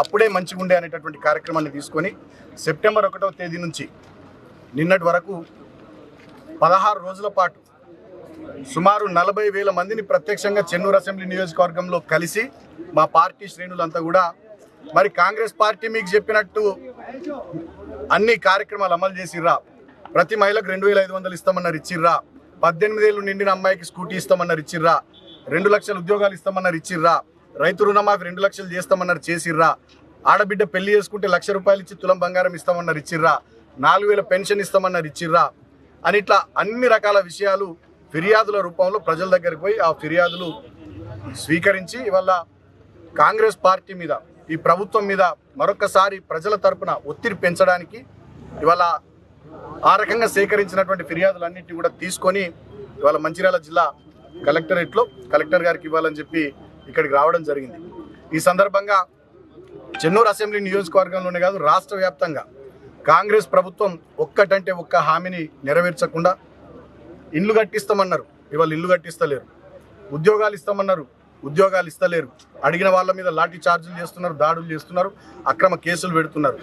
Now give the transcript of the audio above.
అప్పుడే మంచిగా ఉండే అనేటటువంటి కార్యక్రమాన్ని తీసుకొని సెప్టెంబర్ ఒకటవ తేదీ నుంచి నిన్నటి వరకు పదహారు రోజుల పాటు సుమారు నలభై వేల మందిని ప్రత్యక్షంగా చెన్నూరు అసెంబ్లీ నియోజకవర్గంలో కలిసి మా పార్టీ శ్రేణులంతా కూడా మరి కాంగ్రెస్ పార్టీ మీకు చెప్పినట్టు అన్ని కార్యక్రమాలు అమలు చేసిర్రా. ప్రతి మహిళకు రెండు వేల ఐదు వందలు ఇస్తామన్నారు ఇచ్చిర్రా. పద్దెనిమిది ఏళ్ళు నిండిన అమ్మాయికి స్కూటీ ఇస్తామన్నారు ఇచ్చిర్రా. రెండు లక్షల ఉద్యోగాలు ఇస్తామన్నారు ఇచ్చిర్రా. రైతు రుణమాఫీ రెండు లక్షలు చేస్తామన్నారు చేసిర్రా. ఆడబిడ్డ పెళ్ళి చేసుకుంటే లక్ష రూపాయలు ఇచ్చి తులం బంగారం ఇస్తామన్నారు ఇచ్చిర్రా. నాలుగు వేల పెన్షన్ ఇస్తామన్నారు ఇచ్చిర్రా. అని ఇట్లా అన్ని రకాల విషయాలు ఫిర్యాదుల రూపంలో ప్రజల దగ్గరికి పోయి ఆ ఫిర్యాదులు స్వీకరించి ఇవాళ కాంగ్రెస్ పార్టీ మీద ఈ ప్రభుత్వం మీద మరొకసారి ప్రజల తరపున ఒత్తిడి పెంచడానికి ఇవాళ ఆ రకంగా సేకరించినటువంటి ఫిర్యాదులన్నింటినీ కూడా తీసుకొని ఇవాళ మంచిర్యాల జిల్లా కలెక్టరేట్లో కలెక్టర్ గారికి ఇవ్వాలని చెప్పి ఇక్కడికి రావడం జరిగింది. ఈ సందర్భంగా చెన్నూరు అసెంబ్లీ నియోజకవర్గంలోనే కాదు రాష్ట్ర వ్యాప్తంగా కాంగ్రెస్ ప్రభుత్వం ఒక్కటంటే ఒక్క హామీని నెరవేర్చకుండా ఇండ్లు కట్టిస్తామన్నారు. ఇవాళ ఇల్లు కట్టిస్తలేరు. ఉద్యోగాలు ఇస్తామన్నారు. ఉద్యోగాలు ఇస్తలేరు. అడిగిన వాళ్ళ మీద లాఠీ చార్జీలు చేస్తున్నారు దాడులు చేస్తున్నారు అక్రమ కేసులు పెడుతున్నారు.